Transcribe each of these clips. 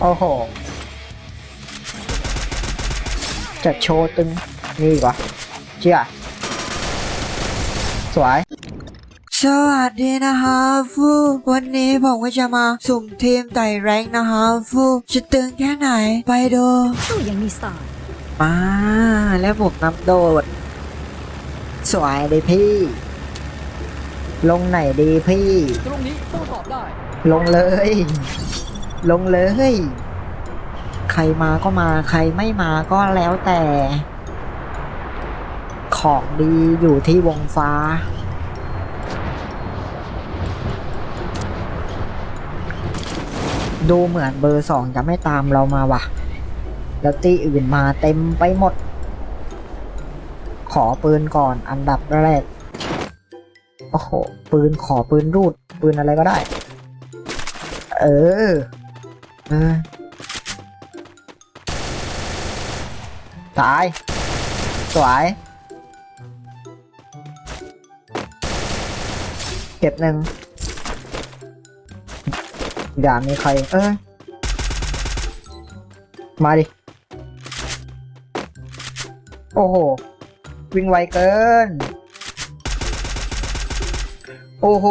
โอ้โหจะโชว์ตึงนี่ดีกว่าเชี่ยสวย สวัสดีนะคะฟูวันนี้ผมก็จะมาสุ่มทีมไต่แรงนะคะฟูจะตึงแค่ไหน ไปดูสู้ยังมีสไตล์มาแล้วบวกน้ำโดด สวยเลยพี่ ลงไหนดีพี่ ตรงนี้โต้ตอบได้ ลงเลย ลงเลย ใครมาก็มา ใครไม่มาก็แล้วแต่ ของดีอยู่ที่วงฟ้า ดูเหมือนเบอร์สองจะไม่ตามเรามาว่ะ แล้วตีอื่นมาเต็มไปหมด ขอปืนก่อนอันดับแรก โอ้โห ปืนขอปืนรูด ปืนอะไรก็ได้ เออ เออตาย สวย เก็บหนึ่งอย่ามีใคร เออ มาดิ โอ้โห วิ่งไวเกิน โอ้โห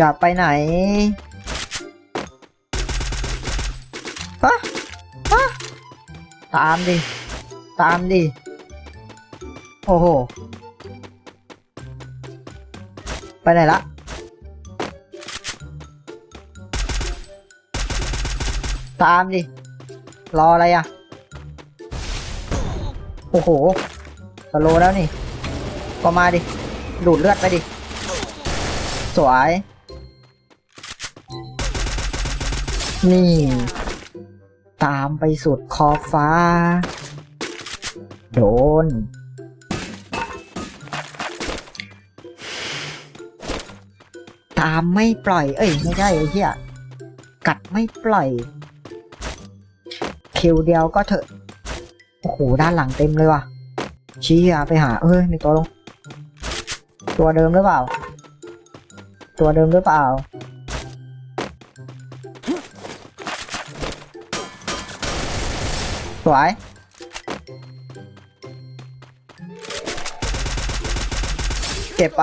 จะไปไหนฮะฮะตามดิ ตามดิ โอ้โห ไปไหนละตามดิ รออะไรอะ โอ้โห สโลแล้วนี่ ก็มาดิ ดูดเลือดไปดิ สวย นี่ ตามไปสุดขอบฟ้า โดน ตามไม่ปล่อย เอ้ย ไม่ใช่ไอ้เหี้ยกัดไม่ปล่อย คิวเดียวก็เถอะ โอ้โห ด้านหลังเต็มเลยว่ะ ชี้อะไปหา เอ้ยมีตัวลง ตัวเดิมหรือเปล่า ตัวเดิมหรือเปล่า สวย เก็บไป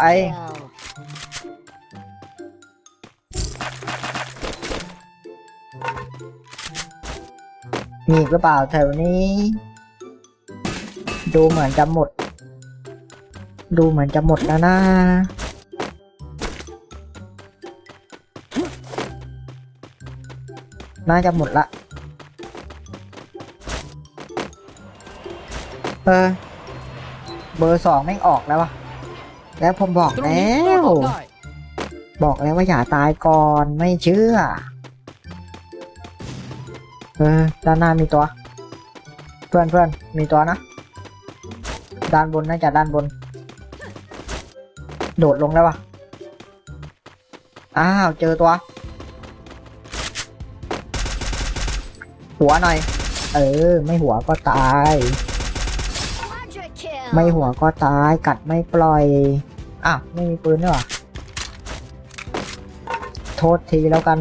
มีอีกหรือเปล่าแถวนี้ ดูเหมือนจะหมด ดูเหมือนจะหมดแล้วนะน่าจะหมดละ เออเบอร์สองไม่งออกแล้ววะแล้วผมบอกตรงแล้นี้โต้วตอบได้บอกแล้วว่าอย่าตายก่อนไม่เชื่อ เออด้านหน้ามีตัว เพื่อนเพื่อนมีตัวนะ ด้านบนน่าจะด้านบน โดดลงแล้ววะอ้าวเจอตัว หัวหน่อย เออ ไม่หัวก็ตาย ไม่หัวก็ตาย กัดไม่ปล่อยอ้าวไม่มีปืนด้วยวะโทษทีแล้วกัน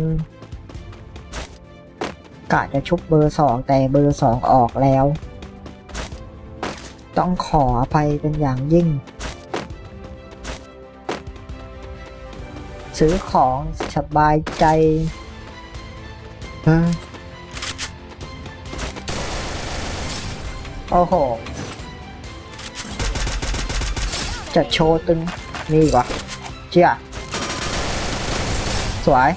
กะจะชุบเบอร์สองแต่เบอร์สองออกแล้ว ต้องขออภัยเป็นอย่างยิ่ง ซื้อของสบายใจเออโอ้โห จะโชว์ตึงนี่อีกว่าเชี่ยสวย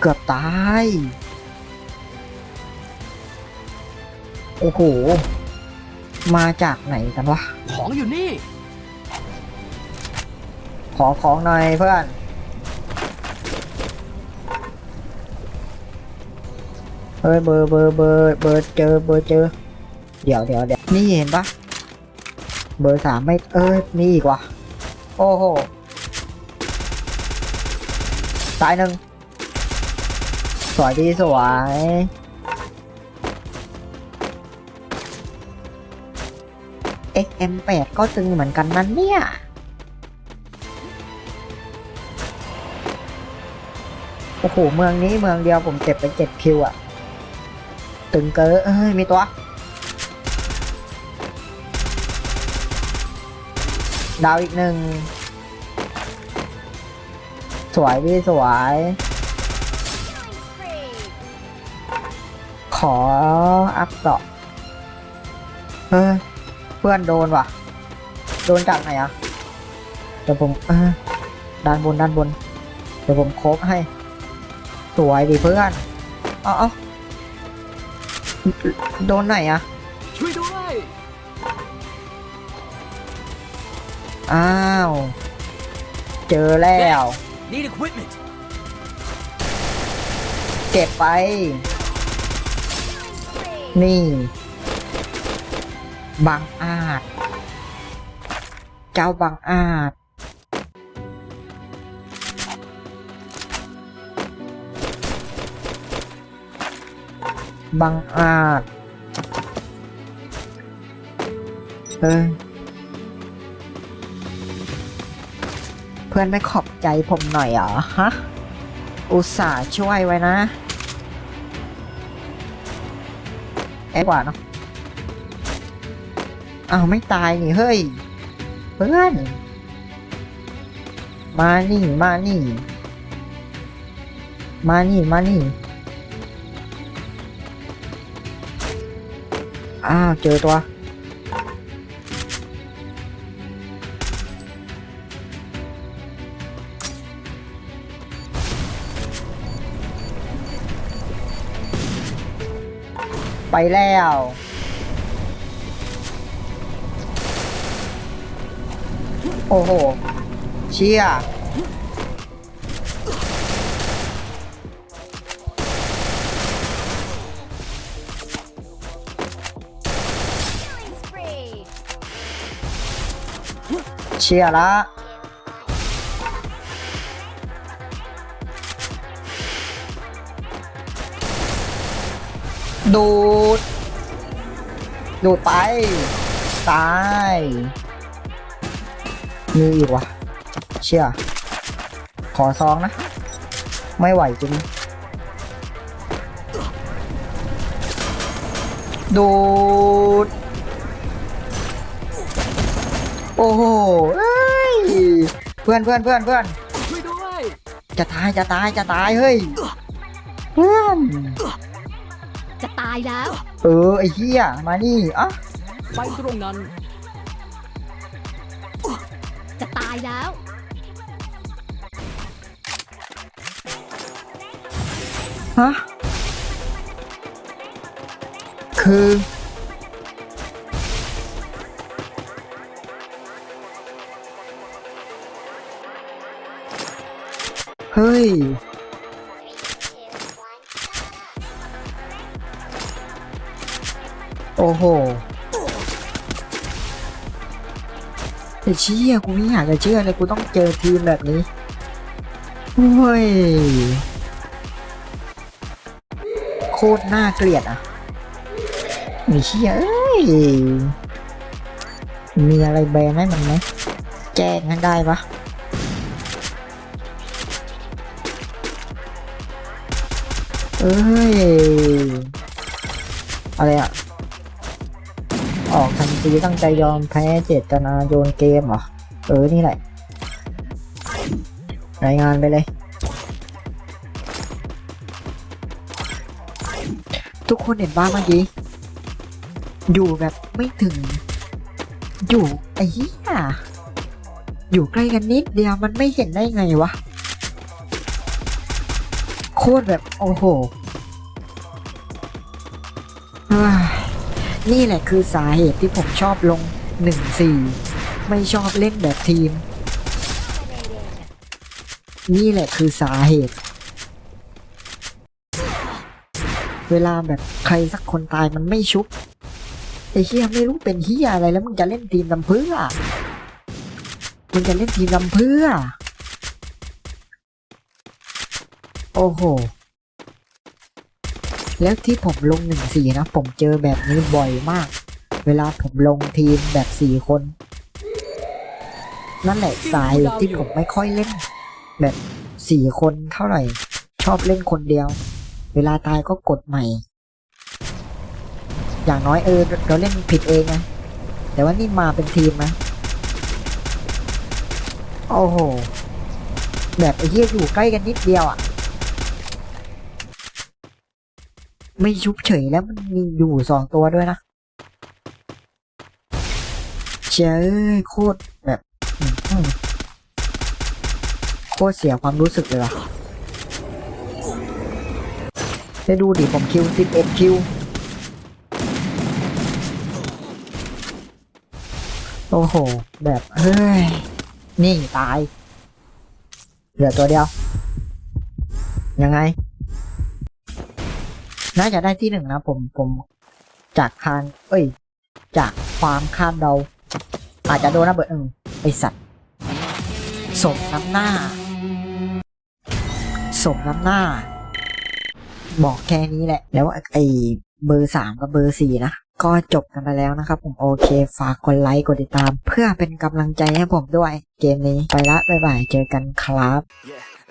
เกือบตาย โอ้โห มาจากไหนกันวะ ของอยู่นี่ ขอของหน่อยเพื่อน เฮ้ยเบอร์เบอร์เบอร์เบอร์เจอเบอร์เจอ เดี๋ยวเดี๋ยวเดี๋ยวนี่เห็นปะเบอร์สามไม่เออนี่อีกวะโอ้โหตายหนึ่งสวยดีสวยเอ็กเอ็มแปดก็ตึงเหมือนกันนั่นเนี่ยโอ้โห เมืองนี้เมืองเดียวผมเจ็บไปเจ็ดคิวอะตึงเกอเอ้ย มีตัว ดาวอีกหนึ่ง สวยพี่สวย ขออัพต่อเฮ้ยเพื่อนโดนว่ะ โดนจากไหนอะเดี๋ยวผมด้านบนด้านบน เดี๋ยวผมโคบให้ สวยดิเพื่อน เอาเอาโดนไหนอะ อ้าว เจอแล้ว Need equipment เก็บไป นี่บังอาจ เจ้าบังอาจบังอาจ เออ พื่อนไม่ขอบใจผมหน่อยเหรอฮะ อุตส่าห์ช่วยไว้นะแอบกว่าเนาะอ้าวไม่ตายนี่เฮ้ย เพื่อน มานี่ มานี่ มานี่ มานี่ อ้าว เจอตัว ไปแล้ว โอ้โห เชี่ยเชี่ยละ ดูด ดูดไป ตาย มีอีกวะเชี่ยขอซองนะ ไม่ไหวจริง ดูด โอ้โหเอ้ยเพื่อนเพื่อนเพื่อนเพื่อนช่วยด้วยจะตายจะตายจะตายเฮ้ยเพื่อนายแล้ว เออไอ้เหี้ยมานี่อะไปตรงนั้น จะตายแล้ว ฮะคือ เฮ้ย โอ้โหไอ้เชี่ยกูไม่อยากจะเชื่อเลยกูต้องเจอทีมแบบนี้เฮ้ยโคตรน่าเกลียดอะไอ้เชี่ยเอ้ยมีอะไรแบนให้มันไหมแจ้งให้ได้ปะเอ้ย อะไรอะ ออกทันทีตั้งใจยอมแพ้เจตนาโยนเกมเหรอ เออ นี่แหละ รายงานไปเลย ทุกคนเห็นบ้างเมื่อกี้ อยู่แบบไม่ถึง อยู่ไอ้เหี้ยอยู่ใกล้กันนิดเดียวมันไม่เห็นได้ไงวะ โคตรแบบ โอ้โหเฮ้ย นี่แหละคือสาเหตุที่ผมชอบลงหนึ่งสี่ไม่ชอบเล่นแบบทีม นี่แหละคือสาเหตุ เวลาแบบใครสักคนตายมันไม่ชุบไอ้เฮียไม่รู้เป็นเฮียอะไรแล้วมึงจะเล่นทีมลำเพื่อมึงจะเล่นทีมลำเพื่อ โอ้โห แล้วที่ผมลงหนึ่งสี่นะ ผมเจอแบบนี้บ่อยมาก เวลาผมลงทีมแบบสี่คน นั่นแหละสาเหตุที่ผมไม่ค่อยเล่น แบบสี่คนเท่าไหร่ ชอบเล่นคนเดียว เวลาตายก็กดใหม่ อย่างน้อยเออเราเล่นผิดเองไงแต่ว่านี่มาเป็นทีมนะโอ้โห แบบไอ้เหี้ยอยู่ใกล้กันนิดเดียวอะ ไม่ชุบเฉยแล้วมันมีอยู่สองตัวด้วยนะเจ้ยโคตรแบบโคตรเสียความรู้สึกเลยว่ะได้ดูดิผมคิว11คิวโอ้โห แบบเฮ้ย นี่ตาย เหลือตัวเดียว ยังไง น่าจะได้ที่หนึ่งนะผมผมจากคานเอ้ย จากความคาดเดา อาจจะโดนนะเบิดเออไอสัตว์สมน้ำหน้าสมน้ำหน้า บอกแค่นี้แหละ แล้วไอเบอร์สามกับเบอร์สี่นะ ก็จบกันไปแล้วนะครับผมโอเค ฝากกดไลค์กดติดตาม เพื่อเป็นกำลังใจให้ผมด้วย เกมนี้ไปละบ๊ายบายเจอกันครับ Yeah,